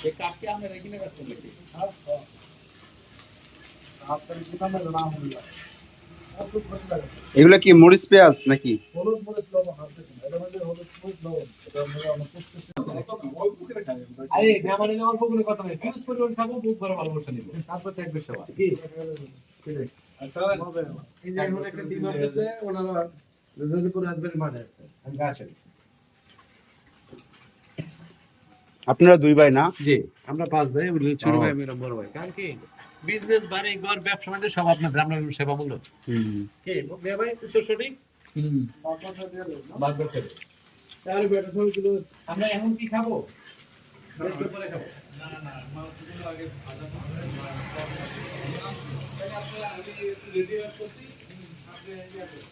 এই আমরা রেখে নাকি এগুলো কি মরিচ পেঁয়াজ নাকি? আরে মেহমান এলে অল্প করে কথা নয় ফিউজ পরিমাণ খাব বুক ভরে ভালোবাসা নিব। তারপর সবাই কি? ওনারা আসবেন মাঠে আমি গাছে আপনারা দুই ভাই না? জি। আমরা পাঁচ ভাই ছোট ভাই আমি বড় ভাই। কারণ কি বিজনেস বাড়ি ঘর ব্যবসা বাণিজ্য সব আপনার ব্রাহ্মণ সেবা মূল্য হুম। কি মেয়ে ভাই তো সঠিক? বাদ করতে হবে। তাহলে বেটা সবগুলো আমরা এখন কি খাব? একটু পরে খাব না না মাছগুলো আগে ভাজা হবে তাহলে আপনারা আগে একটু রেডি করছি আপনি ইয়ে করুন।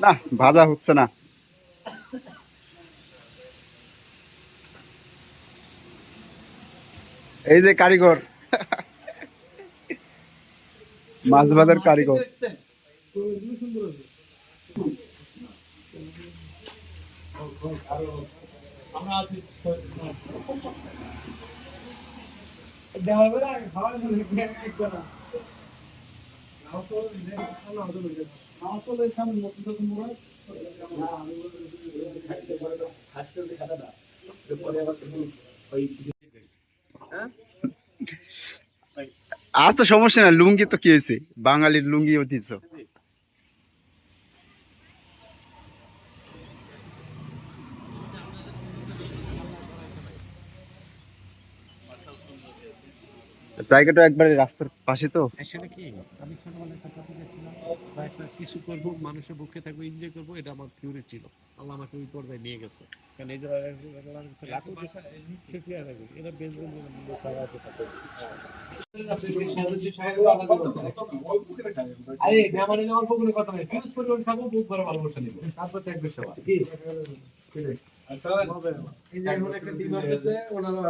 না ভাজা হচ্ছে না। এই যে কারিগর। মাছ ভাজার কারিগর। খাওয়া নাও তো আজ তো সমস্যা না লুঙ্গি তো কি হয়েছে? বাঙালির লুঙ্গি ঐতিহ্য জায়গাটা একবারে রাস্তার পাশে তো? আসলে কি আমি ছোটবেলায় একটা কথা দেখছিলাম বা একটা কিছু করব মানুষের বুকে থাকব এনজয় করব এটা আমার থিওরি ছিল। আল্লাহ আমাকে ওই পর্যায়ে নিয়ে গেছে। কারণ এই যে এটা বেজবেন আরে মেহমান অল্প করে কথা নয় ফিউজ পরিমাণ খাব বুক ভরে ভালোবাসা নিব। তারপর তো সবাই কি এই যে একটা টিম আসছে ওনারা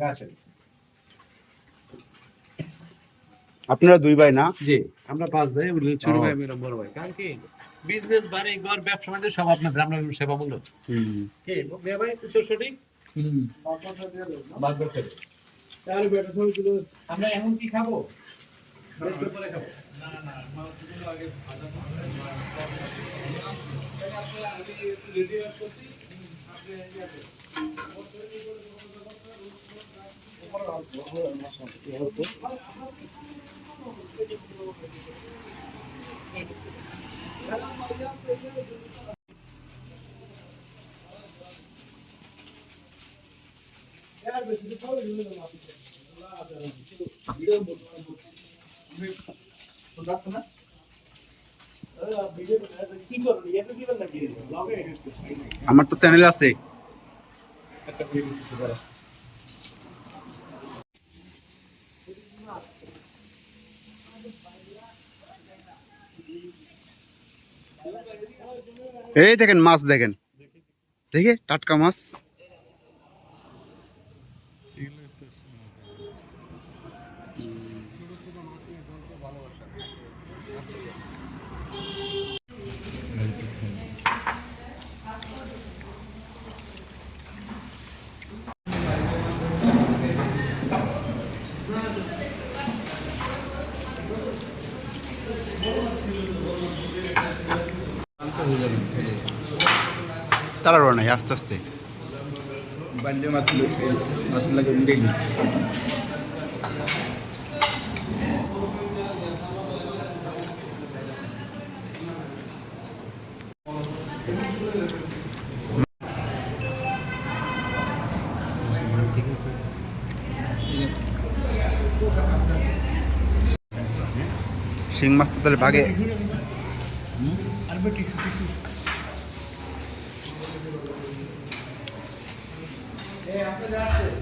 গাছে আপনারা দুই ভাই না? জি আমরা পাঁচ ভাই ছোট ভাই বড় ভাই। কারণ কি? বিজনেস বাড়ি ঘর ব্যবসা বাণিজ্য সব আপনার ব্রাহ্মণ সেবা মূল্য। কি? মেয়ে ভাই সঠিক আমরা এখন কি খাব? খাব না না মাছগুলো আগে ভাজা হবে তাহলে আপনারা আগে একটু রেডি করছি আপনি ইয়ে করুন। আমার তো চ্যানেল আছে। এই দেখেন মাছ দেখেন। দেখে টাটকা মাছ। তাড়াহুড়ো নাই আস্তে আস্তে। শিং মাছ তো তাহলে ভাগে। এই আপনাদের আসছে